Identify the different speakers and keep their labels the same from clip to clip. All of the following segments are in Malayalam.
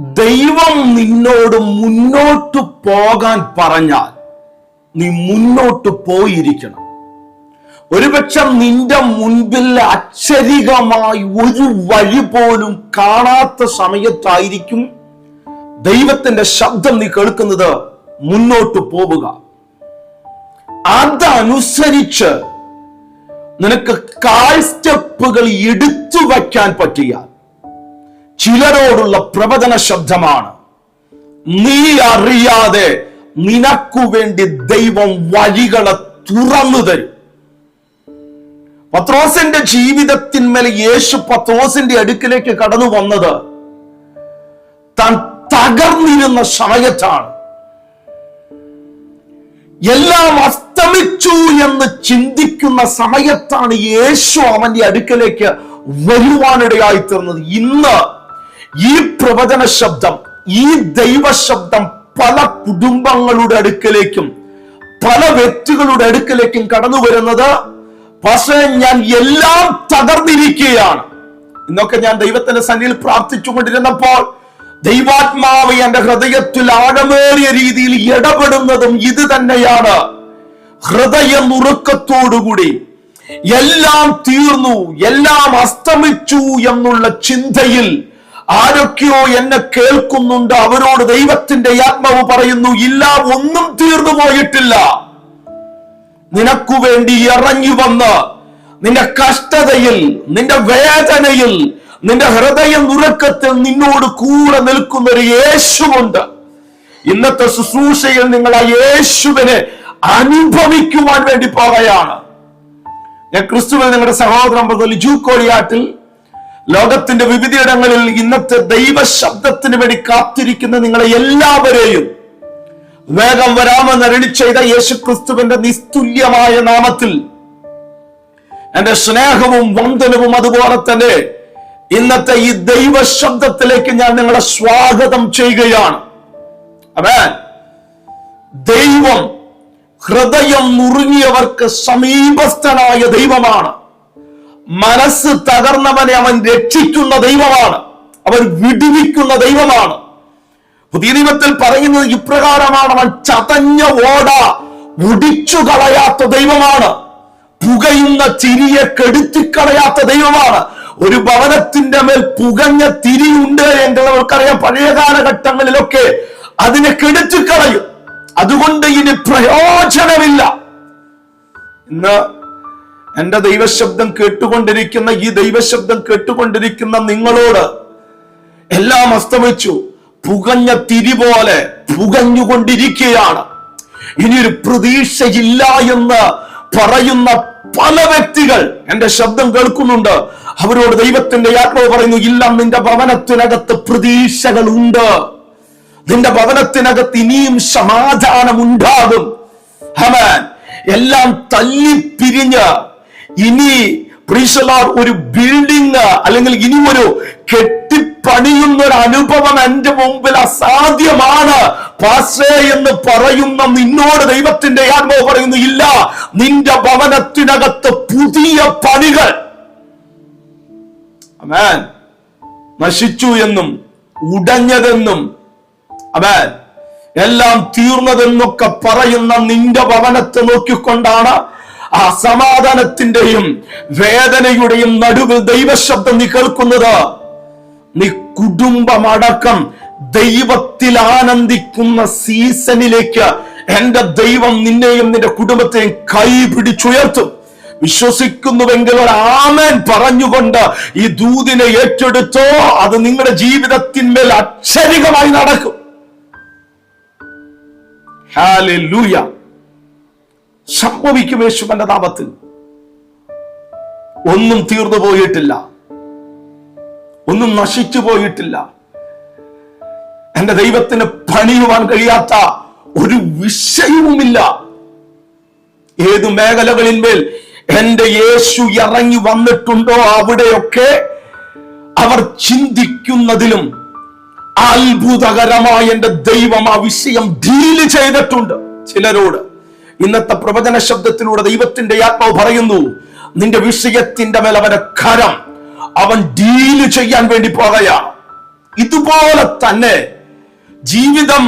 Speaker 1: ദൈവം നിന്നോട് മുന്നോട്ട് പോകാൻ പറഞ്ഞാൽ നീ മുന്നോട്ട് പോയിരിക്കണം. ഒരുപക്ഷെ നിന്റെ മുൻപിൽ അക്ഷരികമായി ഒരു വഴി പോലും കാണാത്ത സമയത്തായിരിക്കും ദൈവത്തിന്റെ ശബ്ദം നീ കേൾക്കുന്നത് മുന്നോട്ട് പോവുക. അതനുസരിച്ച് നിനക്ക് കാൽ സ്റ്റെപ്പുകൾ എടുത്തു വയ്ക്കാൻ പറ്റിയ ചിലരോടുള്ള പ്രവചന ശബ്ദമാണ്. നീ അറിയാതെ നിനക്കു വേണ്ടി ദൈവം വഴികളെ തുറന്നു തരും. പത്രോസിന്റെ ജീവിതത്തിന്മേൽ യേശു പത്രോസിന്റെ അടുക്കിലേക്ക് കടന്നു വന്നത് താൻ തകർന്നിരുന്ന സമയത്താണ് എല്ലാം അസ്തമിച്ചു എന്ന് ചിന്തിക്കുന്ന സമയത്താണ് യേശു അവന്റെ അടുക്കലേക്ക് വരുവാനിടയായി തീർന്നത്. ഇന്ന് ഈ പ്രവചന ശബ്ദം ഈ ദൈവ ശബ്ദം പല കുടുംബങ്ങളുടെ അടുക്കലേക്കും പല വ്യക്തികളുടെ അടുക്കലേക്കും കടന്നു വരുന്നത് പക്ഷേ ഞാൻ എല്ലാം തകർന്നിരിക്കുകയാണ്. ഇന്നൊക്കെ ഞാൻ ദൈവത്തിന്റെ സന്നിധിയിൽ പ്രാർത്ഥിച്ചുകൊണ്ടിരുന്നപ്പോൾ ദൈവാത്മാവ് എന്റെ ഹൃദയത്തിൽ ആഴമേറിയ രീതിയിൽ ഇടപെടുന്നതും ഇത് തന്നെയാണ്. ഹൃദയ നുറുക്കത്തോടുകൂടി എല്ലാം തീർന്നു എല്ലാം അസ്തമിച്ചു എന്നുള്ള ചിന്തയിൽ ആരൊക്കെയോ എന്നെ കേൾക്കുന്നുണ്ട്. അവരോട് ദൈവത്തിന്റെ ആത്മാവ് പറയുന്നു ഇല്ല ഒന്നും തീർന്നു പോയിട്ടില്ല. നിനക്കു വേണ്ടി ഇറങ്ങി വന്ന് നിന്റെ കഷ്ടതയിൽ നിന്റെ വേദനയിൽ നിന്റെ ഹൃദയ നുറക്കത്തിൽ നിന്നോട് കൂടെ നിൽക്കുന്ന ഒരു യേശുവുണ്ട്. ഇന്നത്തെ ശുശ്രൂഷയിൽ നിങ്ങൾ ആ യേശുവിനെ അനുഭവിക്കുവാൻ വേണ്ടി പോവുകയാണ് ഞാൻ ക്രിസ്തുവിൽ നിങ്ങളുടെ സഹോദരൻ പറഞ്ഞു ലിജു കോളിയാട്ടിൽ ലോകത്തിന്റെ വിവിധയിടങ്ങളിൽ ഇന്നത്തെ ദൈവ ശബ്ദത്തിന് വേണ്ടി കാത്തിരിക്കുന്ന നിങ്ങളെ എല്ലാവരെയും വേഗം വരാമെന്ന് അരളി ചെയ്ത യേശു ക്രിസ്തുവിന്റെ നിസ്തുല്യമായ നാമത്തിൽ എന്റെ സ്നേഹവും വന്ദനവും അതുപോലെ തന്നെ ഇന്നത്തെ ഈ ദൈവ ശബ്ദത്തിലേക്ക് ഞാൻ നിങ്ങളെ സ്വാഗതം ചെയ്യുകയാണ്. അവേ ദൈവം ഹൃദയം മുറുങ്ങിയവർക്ക് സമീപസ്ഥനായ ദൈവമാണ്. മനസ്സ് തകർന്നവനെ അവൻ രക്ഷിക്കുന്ന ദൈവമാണ്. അവൻ വിടുവിക്കുന്ന ദൈവമാണ്. പുതിയ നിയമത്തിൽ പറയുന്നത് ഇപ്രകാരമാണ് അവൻ ചതഞ്ഞ ഓട മുടിച്ചു കളയാത്ത ദൈവമാണ്. പുകയുന്ന ചിരിയെ കെടുത്തിക്കളയാത്ത ദൈവമാണ്. ഒരു ഭവനത്തിന്റെ മേൽ പുകഞ്ഞ തിരിയുണ്ട് എങ്കിൽ നമുക്കറിയാം പഴയ കാലഘട്ടങ്ങളിലൊക്കെ അതിനെ കെടുത്തിക്കളയും. അതുകൊണ്ട് ഇനി പ്രയോജനമില്ല. ഇന്ന് എന്റെ ദൈവശബ്ദം കേട്ടുകൊണ്ടിരിക്കുന്ന ഈ ദൈവശബ്ദം കേട്ടുകൊണ്ടിരിക്കുന്ന നിങ്ങളോട് എല്ലാം അസ്തമിച്ചു. പുകഞ്ഞ തിരി പോലെ പുകഞ്ഞുകൊണ്ടിരിക്കുകയാണ്. ഇനി ഒരു പ്രതീക്ഷയില്ല എന്ന് പറയുന്ന പല വ്യക്തികൾ എന്റെ ശബ്ദം കേൾക്കുന്നുണ്ട്. അവരോട് ദൈവത്തിന്റെ യാത്ര പറയുന്നു ഇല്ല നിന്റെ ഭവനത്തിനകത്ത് പ്രതീക്ഷകൾ ഉണ്ട് നിന്റെ ഭവനത്തിനകത്ത് ഇനിയും സമാധാനം ഉണ്ടാകും ഹമാൻ എല്ലാം തല്ലിപ്പിരിഞ്ഞ് ഇനി പ്രീശലാർ ഒരു ബിൽഡിങ് അല്ലെങ്കിൽ ഇനി ഒരു കെട്ടിപ്പണിയുന്ന ഒരു അനുഭവം എന്റെ മുമ്പിൽ അസാധ്യമാണ്. എന്ന് പറയുന്ന നിന്നോട് ദൈവത്തിന്റെ ആത്മാവ് പറയുന്നു ഇല്ല നിന്റെ ഭവനത്തിനകത്ത് പുതിയ പണികൾ. അമേൻ നശിച്ചു എന്നും ഉടഞ്ഞതെന്നും അവൻ എല്ലാം തീർന്നതെന്നൊക്കെ പറയുന്ന നിന്റെ ഭവനത്തെ നോക്കിക്കൊണ്ടാണ് ആ സമാധാനത്തിന്റെയും വേദനയുടെയും നടുവിൽ ദൈവശബ്ദം നീ കേൾക്കുന്നത്. നീ കുടുംബമടക്കം ദൈവത്തിൽ ആനന്ദിക്കുന്ന സീസണിലേക്ക് എന്റെ ദൈവം നിന്നെയും നിന്റെ കുടുംബത്തെയും കൈ പിടിച്ചുയർത്തും. വിശ്വസിക്കുന്നുവെങ്കിൽ ഒരു ആമൻ പറഞ്ഞുകൊണ്ട് ഈ ദൂതിനെ ഏറ്റെടുത്തോ അത് നിങ്ങളുടെ ജീവിതത്തിന്മേൽ അക്ഷരികമായി നടക്കും. ഹാലൂയ സംഭവിക്കും യേശുവിന്റെ നാമത്തിൽ. ഒന്നും തീർന്നു പോയിട്ടില്ല. ഒന്നും നശിച്ചു പോയിട്ടില്ല. എന്റെ ദൈവത്തിന് പണിയുവാൻ കഴിയാത്ത ഒരു വിഷയവുമില്ല. ഏത് മേഖലകളിന്മേൽ എന്റെ യേശു ഇറങ്ങി വന്നിട്ടുണ്ടോ അവിടെയൊക്കെ അവർ ചിന്തിക്കുന്നതിലും അത്ഭുതകരമായ എന്റെ ദൈവം ആ വിഷയം ഡീൽ ചെയ്തിട്ടുണ്ട് ചിലരോട്. ഇന്നത്തെ പ്രവചന ശബ്ദത്തിലൂടെ ദൈവത്തിന്റെ ആത്മാവ് പറയുന്നു നിന്റെ വിഷയത്തിന്റെ മേൽ അവന്റെ കരം അവൻ ഡീൽ ചെയ്യാൻ വേണ്ടി പോകുകയാണ് ഇതുപോലെ തന്നെ ജീവിതം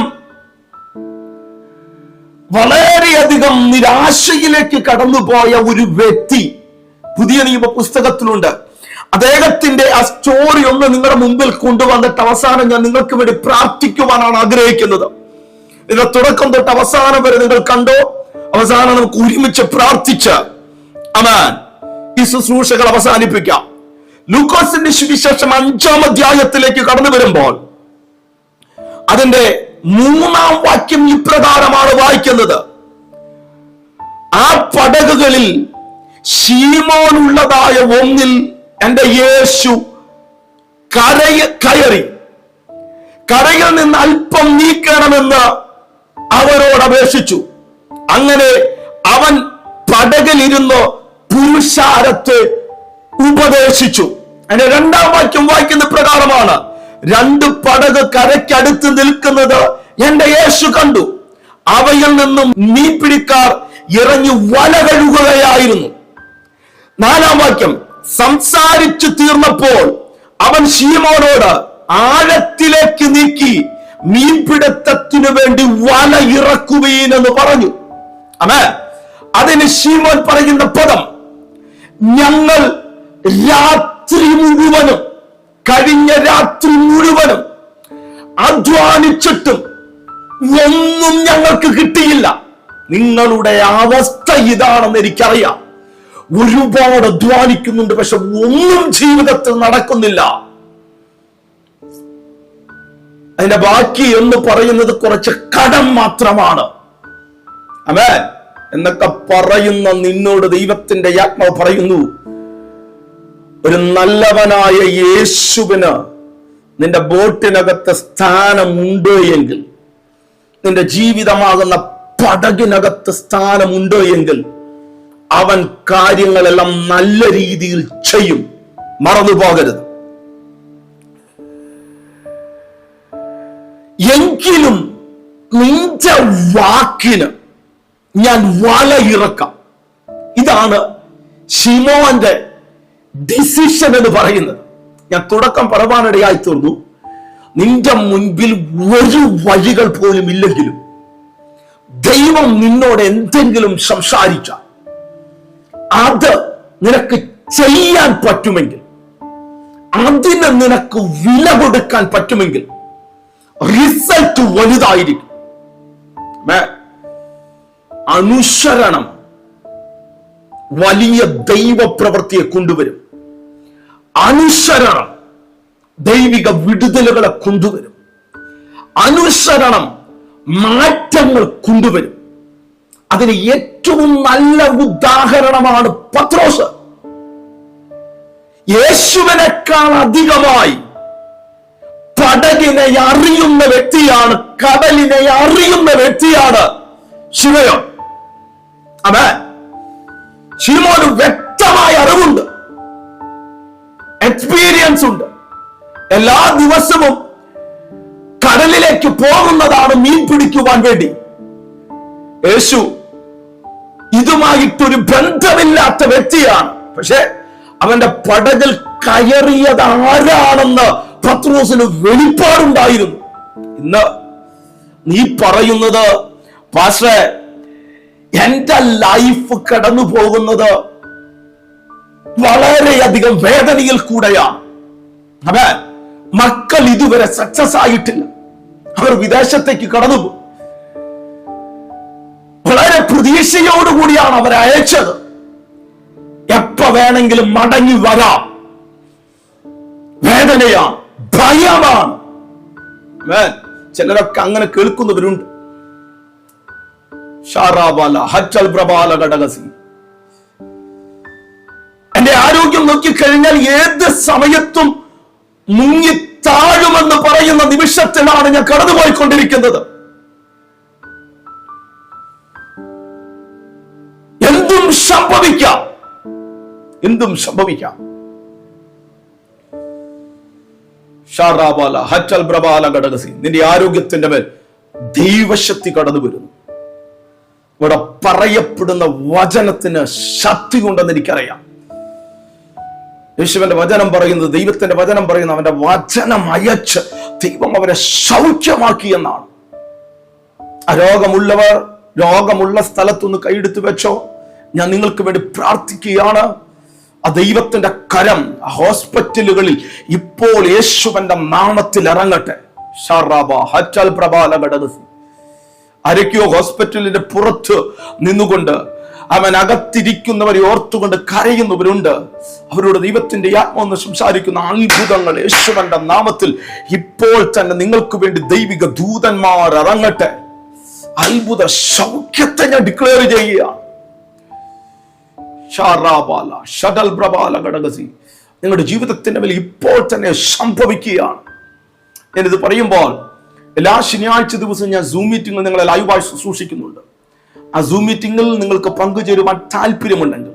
Speaker 1: വളരെയധികം നിരാശയിലേക്ക് കടന്നുപോയ ഒരു വ്യക്തി പുതിയ നിയമ പുസ്തകത്തിലുണ്ട് അദ്ദേഹത്തിന്റെ ആ സ്റ്റോറി ഒന്ന് നിങ്ങളുടെ മുമ്പിൽ കൊണ്ടുവന്നിട്ട് അവസാനം ഞാൻ നിങ്ങൾക്ക് വേണ്ടി പ്രാർത്ഥിക്കുവാനാണ് ആഗ്രഹിക്കുന്നത്. ഇതിന്റെ തുടക്കം തൊട്ട് അവസാനം വരെ നിങ്ങൾ കണ്ടോ? അവസാനം നമുക്ക് ഒരുമിച്ച് പ്രാർത്ഥിച്ച് അമാൻ. ഈ ശുശ്രൂഷകൾ അവസാനിപ്പിക്കാം. ലൂക്കോസിന്റെ സുവിശേഷം അഞ്ചാം അധ്യായത്തിലേക്ക് കടന്നു വരുമ്പോൾ അതിന്റെ മൂന്നാം വാക്യം ഇപ്രകാരമാണ് വായിക്കുന്നത്. ആ പടകുകളിൽ ശീമോനുള്ളതായ ഒന്നിൽ എന്റെ യേശു കരയ കയറി. കരയിൽ നിന്ന് അല്പം നീക്കണമെന്ന് അവരോട് അപേക്ഷിച്ചു. അങ്ങനെ അവൻ പടകിലിരുന്ന് പുരുഷാരത്തെ ഉപദേശിച്ചു. അതിന്റെ രണ്ടാം വാക്യം വായിക്കുന്ന പ്രകാരമാണ് രണ്ട് പടക് കരയ്ക്കടുത്ത് നിൽക്കുന്നത് എന്റെ യേശു കണ്ടു. അവയിൽ നിന്നും മീൻപിടിക്കാർ ഇറങ്ങി വല കഴുകുകയായിരുന്നു. നാലാം വാക്യം സംസാരിച്ചു തീർന്നപ്പോൾ അവൻ ശീമോനോട് ആഴത്തിലേക്ക് നീക്കി മീൻപിടുത്തത്തിനു വേണ്ടി വല ഇറക്കുവീൻ എന്ന് പറഞ്ഞു. അതിന് ഷീമോൻ പറയുന്ന പദം ഞങ്ങൾ രാത്രി മുഴുവനും കഴിഞ്ഞ രാത്രി മുഴുവനും അധ്വാനിച്ചിട്ടും ഒന്നും ഞങ്ങൾക്ക് കിട്ടിയില്ല. നിങ്ങളുടെ അവസ്ഥ ഇതാണെന്ന് എനിക്കറിയാം. ഒരുപാട് അധ്വാനിക്കുന്നുണ്ട് പക്ഷെ ഒന്നും ജീവിതത്തിൽ നടക്കുന്നില്ല. അതിന്റെ ബാക്കി എന്ന് പറയുന്നത് കുറച്ച് കടം മാത്രമാണ്. അമേ എന്നൊക്കെ പറയുന്ന നിന്നോട് ദൈവത്തിന്റെ ആത്മാവ് പറയുന്നു. ഒരു നല്ലവനായ യേശുവിന് നിന്റെ ബോട്ടിനകത്ത് സ്ഥാനമുണ്ട് എങ്കിൽ നിന്റെ ജീവിതമാകുന്ന പടകിനകത്ത് സ്ഥാനമുണ്ട് എങ്കിൽ അവൻ കാര്യങ്ങളെല്ലാം നല്ല രീതിയിൽ ചെയ്യും. മറന്നു പോകരുത് എങ്കിലും നിന്റെ വാക്കിന് ഞാൻ വലയിറക്കാം ഇതാണ് ഷിമോന്റെ ഡിസിഷൻ എന്ന് പറയുന്നത്. ഞാൻ തുടക്കം പറവാനിടയായി തീർന്നു നിന്റെ മുൻപിൽ ഒരു വഴികൾ പോലും ഇല്ലെങ്കിലും ദൈവം നിന്നോട് എന്തെങ്കിലും സംസാരിച്ച അത് നിനക്ക് ചെയ്യാൻ പറ്റുമെങ്കിൽ അതിന് നിനക്ക് വില കൊടുക്കാൻ പറ്റുമെങ്കിൽ റിസൾട്ട് വലുതായിരിക്കും. അനുസരണം വലിയ ദൈവപ്രവൃത്തിയെ കൊണ്ടുവരും. അനുസരണം ദൈവിക വിടുതലുകളെ കൊണ്ടുവരും. അനുസരണം മാറ്റങ്ങൾ കൊണ്ടുവരും. അതിന് ഏറ്റവും നല്ല ഉദാഹരണമാണ് പത്രോസ്. യേശുവിനേക്കാൾ അധികമായി പടകിനെ അറിയുന്ന വ്യക്തിയാണ് കടലിനെ അറിയുന്ന വ്യക്തിയാണ് ശിവയോ അതെ ശിവോന് വ്യക്തമായ അറിവുണ്ട്. എക്സ്പീരിയൻസ് ഉണ്ട്. എല്ലാ ദിവസവും കടലിലേക്ക് പോകുന്നതാണ് മീൻ പിടിക്കുവാൻ വേണ്ടി. യേശു ഇതുമായിട്ടൊരു ബന്ധമില്ലാത്ത വ്യക്തിയാണ്. പക്ഷെ അവന്റെ പടകിൽ കയറിയത് ആരാണെന്ന് പത്രോസിന് വെളിപ്പാടുണ്ടായിരുന്നു. ഇന്ന് നീ പറയുന്നത് പാസ്റ്റേ എന്റെ ലൈഫ് കടന്നു പോകുന്നത് വളരെയധികം വേദനയിൽ കൂടെയാണ്. അവൻ മക്കൾ ഇതുവരെ സക്സസ് ആയിട്ടില്ല. അവർ വിദേശത്തേക്ക് കടന്നു വളരെ പ്രതീക്ഷയോടുകൂടിയാണ് അവരെ അയച്ചത്. എപ്പ വേണമെങ്കിലും മടങ്ങി വരാം. വേദനയാണ് ഭയമാണ്. ചിലരൊക്കെ അങ്ങനെ കേൾക്കുന്നവരുണ്ട്. എന്റെ ആരോഗ്യം നോക്കിക്കഴിഞ്ഞാൽ ഏത് സമയത്തും മുങ്ങി താഴുമെന്ന് പറയുന്ന നിമിഷത്തിലാണ് ഞാൻ കടന്നുപോയിക്കൊണ്ടിരിക്കുന്നത്. എന്തും സംഭവിക്കാം. എന്തും സംഭവിക്കാം. ഷാറാബാല ഹറ്റൽ പ്രബാല ഘടകസി നിന്റെ ആരോഗ്യത്തിന്റെ മേൽ ദൈവശക്തി കടന്നു വരുന്നു ഇവിടെ പറയപ്പെടുന്ന വചനത്തിന് ശക്തി കൊണ്ടെന്ന് എനിക്കറിയാം. യേശുവിന്റെ വചനം പറയുന്നത് ദൈവത്തിന്റെ വചനം പറയുന്നത് അവന്റെ വചനം അയച്ച് ദൈവം അവരെ സൗഖ്യമാക്കി എന്നാണ്. രോഗമുള്ളവർ രോഗമുള്ള സ്ഥലത്തൊന്ന് കൈയെടുത്ത് വെച്ചോ. ഞാൻ നിങ്ങൾക്ക് വേണ്ടി പ്രാർത്ഥിക്കുകയാണ്. ആ ദൈവത്തിന്റെ കരം ഹോസ്പിറ്റലുകളിൽ ഇപ്പോൾ യേശുവന്റെ നാമത്തിൽ ഇറങ്ങട്ടെ. ഷാറാബ ഹച്ചൽ പ്രബാല ആരൊക്കെയോ ഹോസ്പിറ്റലിന്റെ പുറത്ത് നിന്നുകൊണ്ട് അവൻ അകത്തിരിക്കുന്നവരെ ഓർത്തുകൊണ്ട് കരയുന്നവരുണ്ട്. അവരോട് ദൈവത്തിന്റെ ആത്മാവെന്ന് സംസാരിക്കുന്ന അത്ഭുതങ്ങൾ യേശുവന്റെ നാമത്തിൽ ഇപ്പോൾ തന്നെ നിങ്ങൾക്ക് വേണ്ടി ദൈവിക ദൂതന്മാർ ഇറങ്ങട്ടെ അത്ഭുത സൗഖ്യത്തെ ഞാൻ ഡിക്ലെയർ ചെയ്യുകയാണ് നിങ്ങളുടെ ജീവിതത്തിന്റെ മേൽ ഇപ്പോൾ തന്നെ സംഭവിക്കുകയാണ്. ഞാനിത് പറയുമ്പോൾ എല്ലാ ശനിയാഴ്ച ദിവസവും ഞാൻ സൂം മീറ്റിംഗിൽ നിങ്ങളെ ലൈവായി സൂക്ഷിക്കുന്നുണ്ട്. ആ സൂം മീറ്റിംഗിൽ നിങ്ങൾക്ക് പങ്കുചേരുവാൻ താല്പര്യമുണ്ടെങ്കിൽ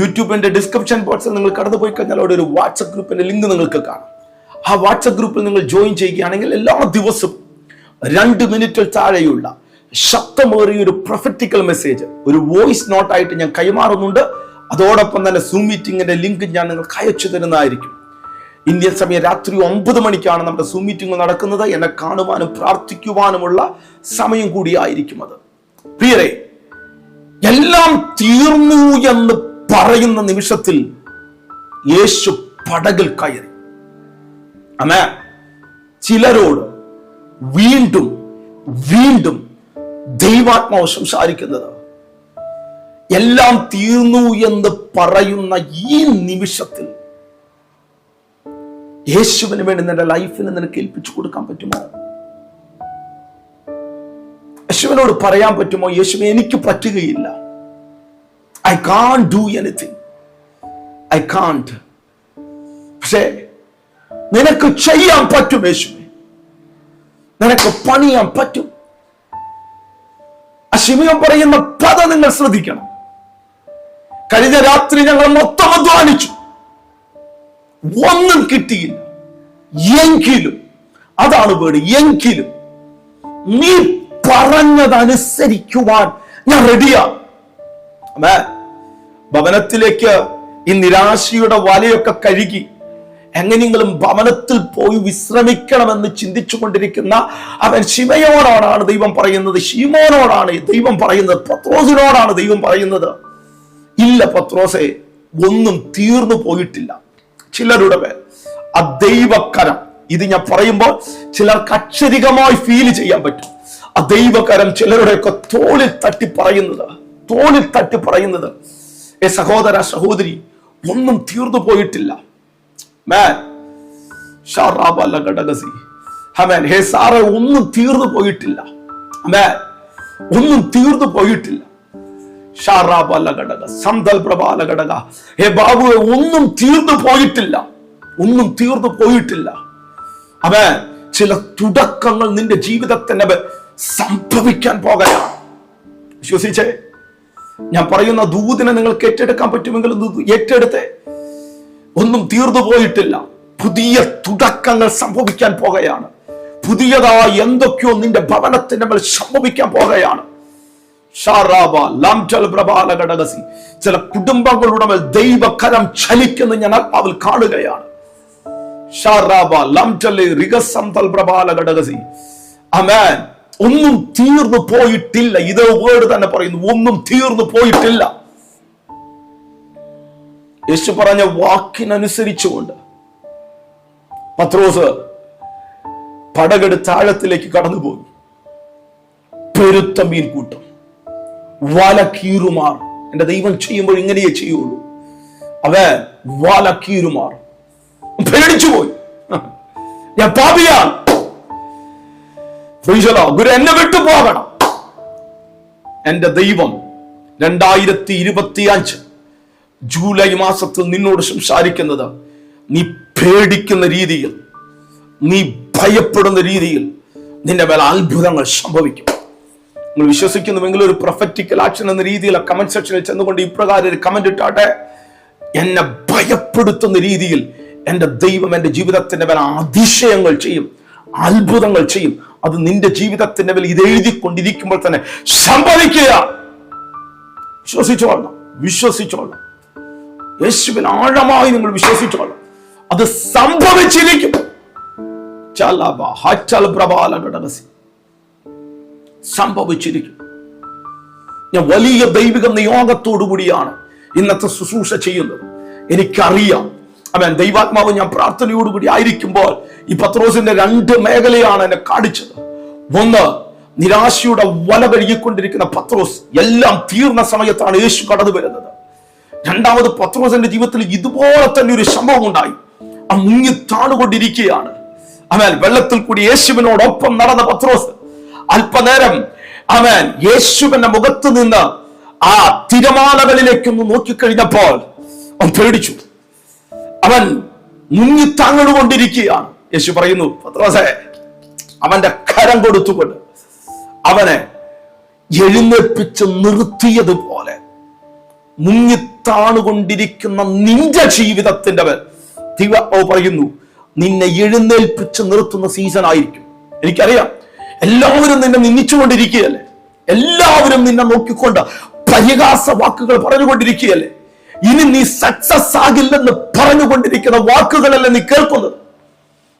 Speaker 1: യൂട്യൂബിന്റെ ഡിസ്ക്രിപ്ഷൻ ബോക്സിൽ നിങ്ങൾ കടന്നു പോയി കഴിഞ്ഞാൽ അവിടെ ഒരു വാട്സപ്പ് ഗ്രൂപ്പിന്റെ ലിങ്ക് നിങ്ങൾക്ക് കാണാം. ആ വാട്സപ്പ് ഗ്രൂപ്പിൽ നിങ്ങൾ ജോയിൻ ചെയ്യുകയാണെങ്കിൽ എല്ലാ ദിവസവും രണ്ട് മിനിറ്റിൽ താഴെയുള്ള ശക്തമേറിയ ഒരു പ്രൊഫറ്റിക്കൽ മെസ്സേജ് ഒരു വോയിസ് നോട്ടായിട്ട് ഞാൻ കൈമാറുന്നുണ്ട്. അതോടൊപ്പം തന്നെ സൂം മീറ്റിംഗിന്റെ ലിങ്ക് ഞാൻ നിങ്ങൾക്ക് അയച്ചു തരുന്നതായിരിക്കും. ഇന്ത്യൻ സമയം രാത്രി ഒമ്പത് മണിക്കാണ് നമ്മുടെ സൂം മീറ്റിംഗ് നടക്കുന്നത്. എന്നെ കാണുവാനും പ്രാർത്ഥിക്കുവാനുമുള്ള സമയം കൂടിയായിരിക്കും അത്. പ്രിയരെ എല്ലാം തീർന്നു എന്ന് പറയുന്ന നിമിഷത്തിൽ യേശു പടകിൽ കയറി. അമേ ചിലരോട് വീണ്ടും വീണ്ടും ദൈവാത്മാവ് സംസാരിക്കുന്നത് എല്ലാം തീർന്നു എന്ന് പറയുന്ന ഈ നിമിഷത്തിൽ യേശുവിന് വേണ്ടി നിന്റെ ലൈഫിന് നിനക്ക് ഏൽപ്പിച്ചു കൊടുക്കാൻ പറ്റുമോ? യേശുവിനോട് പറയാൻ പറ്റുമോ? യേശു എനിക്ക് പറ്റുകയില്ല. I can't do anything I can't പക്ഷേ നിനക്ക് ചെയ്യാൻ പറ്റും യേശുവെ. നിനക്ക് പണിയാൻ പറ്റും. അശിമിയം പറയുന്ന പദം നിങ്ങൾ ശ്രദ്ധിക്കണം. കഴിഞ്ഞ രാത്രി ഞങ്ങൾ മൊത്തം അധ്വാനിച്ചു. ഒന്നും കിട്ടിയില്ല. എങ്കിലും അതാണ് വേട് എങ്കിലും നീ പറഞ്ഞതനുസരിക്കുവാൻ ഞാൻ റെഡിയാണ് ഭവനത്തിലേക്ക് ഈ നിരാശയുടെ വലയൊക്കെ കഴുകി എങ്ങനെയെങ്കിലും ഭവനത്തിൽ പോയി വിശ്രമിക്കണമെന്ന് ചിന്തിച്ചു കൊണ്ടിരിക്കുന്ന അവൻ ശിവയോടാണ് ദൈവം പറയുന്നത്. ശിമോനോടാണ് ദൈവം പറയുന്നത്. പത്രോസിനോടാണ് ദൈവം പറയുന്നത്. ഇല്ല പത്രോസെ ഒന്നും തീർന്നു പോയിട്ടില്ല. ചിലരുടെ മേൽ. ആ ദൈവക്കരം ഇത് ഞാൻ പറയുമ്പോൾ ചിലർക്ക് അക്ഷരികമായി ഫീൽ ചെയ്യാൻ പറ്റും. ആ ദൈവകരം ചിലരുടെയൊക്കെ തോളിൽ തട്ടി പറയുന്നത് തോളിൽ തട്ടി പറയുന്നത് ഏ സഹോദര സഹോദരി ഒന്നും തീർന്നു പോയിട്ടില്ല. ഒന്നും തീർന്നു പോയിട്ടില്ല. ഒന്നും തീർന്നു പോയിട്ടില്ല. ഷാറാബല്ല ഘടക സന്തൽ പ്രഭാല ഘടക ഹേ ബാബു ഒന്നും തീർന്നു പോയിട്ടില്ല. ഒന്നും തീർന്നു പോയിട്ടില്ല. അവ ചില തുടക്കങ്ങൾ നിന്റെ ജീവിതത്തിന്റെ മേൽ സംഭവിക്കാൻ പോകയാണ്. വിശ്വസിച്ചേ? ഞാൻ പറയുന്ന ദൂതിനെ നിങ്ങൾക്ക് ഏറ്റെടുക്കാൻ പറ്റുമെങ്കിൽ ഏറ്റെടുത്തേ. ഒന്നും തീർന്നു പോയിട്ടില്ല. പുതിയ തുടക്കങ്ങൾ സംഭവിക്കാൻ പോകുകയാണ് പുതിയതായി എന്തൊക്കെയോ നിന്റെ ഭവനത്തിന്റെ മേൽ സംഭവിക്കാൻ പോകുകയാണ് ചില കുടുംബങ്ങളുടെ മേൽ ദൈവകരം ചലിക്കുന്ന ഞാൻ ആത്മാവിൽ കാണുകയാണ്. ഒന്നും തീർന്നു പോയിട്ടില്ല. ഇത് വേർഡ് തന്നെ പറയുന്നു. ഒന്നും തീർന്നു പോയിട്ടില്ല. യേശു പറഞ്ഞ വാക്കിനനുസരിച്ചുകൊണ്ട് പത്രോസ് പടകെടുത്ത് ആഴത്തിലേക്ക് കടന്നുപോയി. പെരുത്ത മീൻകൂട്ടം. വല കീറുമാർ എന്റെ ദൈവം ചെയ്യുമ്പോൾ ഇങ്ങനെയേ ചെയ്യുള്ളൂ. അവൻ പേടിച്ചു പോയി. ഞാൻ പാപിയാണ്. ഗുരു എന്നെ വിട്ടു പോകണം. എന്റെ ദൈവം രണ്ടായിരത്തി ഇരുപത്തി അഞ്ച് ജൂലൈ മാസത്തിൽ നിന്നോട് സംസാരിക്കുന്നത് നീ പേടിക്കുന്ന രീതിയിൽ നീ ഭയപ്പെടുന്ന രീതിയിൽ നിന്റെ മേൽ അത്ഭുതങ്ങൾ സംഭവിക്കും. നിങ്ങൾ വിശ്വസിക്കുന്നുവെങ്കിൽ ഒരു പ്രൊഫറ്റിക്കൽ ആക്ഷൻ എന്ന രീതിയിൽ കമന്റ് സെക്ഷനിൽ ചെന്നുകൊണ്ട് ഇപ്രകാരം ഒരു കമന്റ് ഇട്ടാട്ടെ. എന്നെ ഭയപ്പെടുത്തുന്ന രീതിയിൽ എന്റെ ദൈവം എന്റെ ജീവിതത്തിന്റെ മേൽ അതിശയങ്ങൾ ചെയ്യും അത്ഭുതങ്ങൾ ചെയ്യും. അത് നിന്റെ ജീവിതത്തിന്റെ മേൽ ഇത് എഴുതിക്കൊണ്ടിരിക്കുമ്പോൾ തന്നെ സംഭവിക്കുക. വിശ്വസിച്ചോളണം വിശ്വസിച്ചോളണം. യേശുവിൻ ആഴമായി നിങ്ങൾ വിശ്വസിച്ചോളണം. അത് സംഭവിച്ചിരിക്കും. ചലബ ഹച്ചൽ പ്രബാല ഘടകസി സംഭവിച്ചിരിക്കും. ഞാൻ വലിയ ദൈവിക നിയോഗത്തോടു കൂടിയാണ് ഇന്നത്തെ ശുശ്രൂഷ ചെയ്യുന്നത്. എനിക്കറിയാം. അവൻ ദൈവാത്മാവ് ഞാൻ പ്രാർത്ഥനയോടുകൂടി ആയിരിക്കുമ്പോൾ ഈ പത്രോസിന്റെ രണ്ട് മേഖലയാണ് എന്നെ കാണിച്ചത്. ഒന്ന് നിരാശയുടെ വല കഴുകിക്കൊണ്ടിരിക്കുന്ന പത്രോസ് എല്ലാം തീർന്ന സമയത്താണ് യേശു കടന്നു വരുന്നത്. രണ്ടാമത് പത്രോസിന്റെ ജീവിതത്തിൽ ഇതുപോലെ തന്നെ ഒരു സംഭവം ഉണ്ടായി. ആ മുങ്ങി താണുകൊണ്ടിരിക്കുകയാണ്. അവൻ വെള്ളത്തിൽ കൂടി യേശുവിനോടൊപ്പം നടന്ന പത്രോസ് അല്പനേരം അവൻ യേശുവിന്റെ മുഖത്ത് നിന്ന് ആ തിരമാലകളിലേക്ക് തിരമാലകളിലേക്കൊന്ന് നോക്കിക്കഴിഞ്ഞപ്പോൾ അവൻ പേടിച്ചു. അവൻ മുങ്ങി താങ്ങുകൊണ്ടിരിക്കുകയാണ് യേശു പറയുന്നു അവന്റെ കരം കൊടുത്തുകൊണ്ട് അവനെ എഴുന്നേൽപ്പിച്ച് നിർത്തിയതുപോലെ മുങ്ങിത്താണുകൊണ്ടിരിക്കുന്ന നിന്റെ ജീവിതത്തിന്റെ ദൈവ പറയുന്നു നിന്നെ എഴുന്നേൽപ്പിച്ച് നിർത്തുന്ന സീസൺ ആയിരിക്കും. എനിക്കറിയാം എല്ലാവരും നിന്നെ നിന്ദിച്ചുകൊണ്ടിരിക്കുകയല്ലേ? എല്ലാവരും നിന്നെ നോക്കിക്കൊണ്ട് പരിഹാസ വാക്കുകൾ പറഞ്ഞുകൊണ്ടിരിക്കുകയല്ലേ? ഇനി നീ സക്സസ് ആകില്ലെന്ന് പറഞ്ഞുകൊണ്ടിരിക്കുന്ന വാക്കുകളല്ലേ നീ കേൾക്കുന്നത്?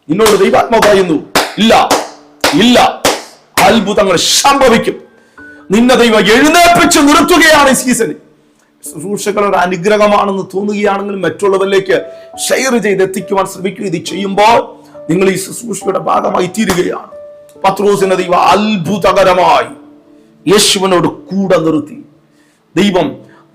Speaker 1: നിന്നോട് ദൈവാത്മ പറയുന്നു ഇല്ല ഇല്ല അത്ഭുതങ്ങൾ സംഭവിക്കും. നിന്നെ ദൈവം എഴുന്നേൽപ്പിച്ച് നിർത്തുകയാണ് ഈ സീസണിൽ ശുശ്രൂഷകൾ ഒരു അനുഗ്രഹമാണെന്ന് തോന്നുകയാണെങ്കിൽ മറ്റുള്ളവരിലേക്ക് ഷെയർ ചെയ്ത് എത്തിക്കുവാൻ ശ്രമിക്കുക ഇത് ചെയ്യുമ്പോൾ നിങ്ങൾ ഈ ശുശ്രൂഷയുടെ ഭാഗമായി തീരുകയാണ്. പത്രോസിനെ ദൈവം അത്ഭുതകരമായി യേശുവിനോട് കൂടെ നിർത്തി. ദൈവം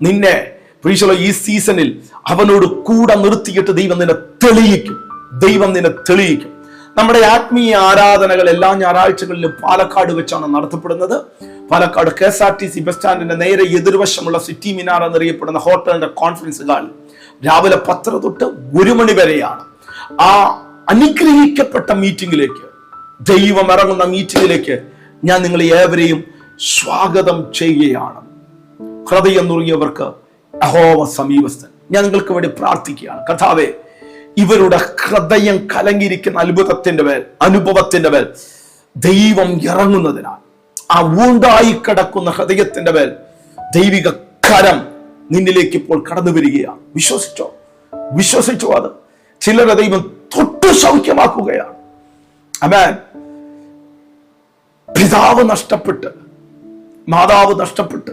Speaker 1: നിന്നെ പ്രീശല ഈ സീസണിൽ അവനോട് കൂടെ നിർത്തിയിട്ട് ദൈവം നിന്നെ തെളിയിക്കും. ദൈവം നിന്നെ തെളിയിക്കും. നമ്മുടെ ആത്മീയ ആരാധനകൾ എല്ലാ ഞായറാഴ്ചകളിലും പാലക്കാട് വെച്ചാണ് നടത്തപ്പെടുന്നത്. Palakkad K S R T C bus സ്റ്റാൻഡിന്റെ നേരെ എതിർവശമുള്ള സിറ്റി മിനാർ എന്നറിയപ്പെടുന്ന ഹോട്ടലിന്റെ കോൺഫറൻസ് ഹാൾ രാവിലെ പത്തര തൊട്ട് ഒരു മണി വരെയാണ്. ആ അനുഗ്രഹിക്കപ്പെട്ട മീറ്റിംഗിലേക്ക് ദൈവം ഇറങ്ങുന്ന മീറ്റിംഗിലേക്ക് ഞാൻ നിങ്ങൾ ഏവരെയും സ്വാഗതം ചെയ്യുകയാണ്. ഹൃദയം നുറുങ്ങിയവർക്ക് അഹോവ സമീപസ്ഥൻ. ഞാൻ നിങ്ങൾക്ക് വേണ്ടി പ്രാർത്ഥിക്കുകയാണ്. കഥാവേ ഇവരുടെ ഹൃദയം കലങ്ങിയിരിക്കുന്ന അത്ഭുതത്തിന്റെ മേൽ അനുഭവത്തിന്റെ മേൽ ദൈവം ഇറങ്ങുന്നതിനാൽ ആ ഊണ്ടായി കിടക്കുന്ന ഹൃദയത്തിന്റെ മേൽ ദൈവിക കരം നിന്നിലേക്ക് ഇപ്പോൾ കടന്നു വരികയാണ്. വിശ്വസിച്ചോ? വിശ്വസിച്ചോ അത്? ചിലരെ ദൈവം തൊട്ടു സൗഖ്യമാക്കുകയാണ് അമേൻ പിതാവ് നഷ്ടപ്പെട്ട് മാതാവ് നഷ്ടപ്പെട്ട്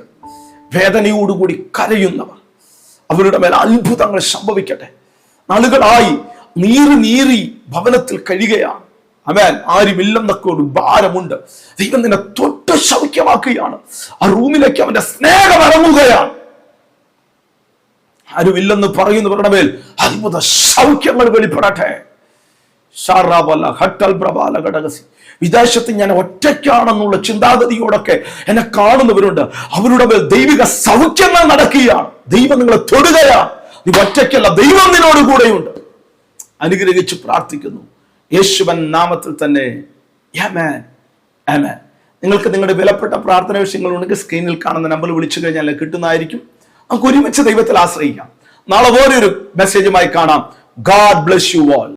Speaker 1: വേദനയോടുകൂടി കരയുന്നവർ അവരുടെ മേൽ അത്ഭുതങ്ങൾ സംഭവിക്കട്ടെ. നാളുകളായി നീറി നീറി ഭവനത്തിൽ കഴിയുകയാണ്. അവൻ ആരുമില്ലെന്നൊക്കെ ഒരു ഭാരമുണ്ട്. ദൈവം നിന്നെ തൊട്ട് ശൗക്യമാക്കുകയാണ് ആ റൂമിലേക്ക് അവന്റെ സ്നേഹം ഇറങ്ങുകയാണ് ആരുമില്ലെന്ന് പറയുന്നവരുടെ മേൽ അത്ഭുത സൗഖ്യങ്ങൾ വെളിപ്പെടട്ടെ ഷാറാബല ഹട്ടൽ പ്രബാല ഘടകസി വിദേശത്ത് ഞാൻ ഒറ്റയ്ക്കാണെന്നുള്ള ചിന്താഗതിയോടൊക്കെ എന്നെ കാണുന്നവരുണ്ട്. അവരുടെ മേൽ ദൈവിക സൗഖ്യങ്ങൾ നടക്കുകയാണ്. ദൈവം നിങ്ങളെ തൊടുകയാണ്. നീ ഒറ്റയ്ക്കല്ല ദൈവം നിന്നോട് കൂടെയുണ്ട്. അനുഗ്രഹിച്ച് പ്രാർത്ഥിക്കുന്നു. യേശുവൻ നാമത്തിൽ തന്നെ നിങ്ങൾക്ക് നിങ്ങളുടെ വിലപ്പെട്ട പ്രാർത്ഥന വിഷയങ്ങളുണ്ടെങ്കിൽ സ്ക്രീനിൽ കാണുന്ന നമ്പർ വിളിച്ചു കഴിഞ്ഞാൽ കിട്ടുന്നതായിരിക്കും. നമുക്ക് ഒരുമിച്ച് ദൈവത്തിൽ ആശ്രയിക്കാം. നാളെ വേറൊരു മെസ്സേജുമായി കാണാം. God bless you all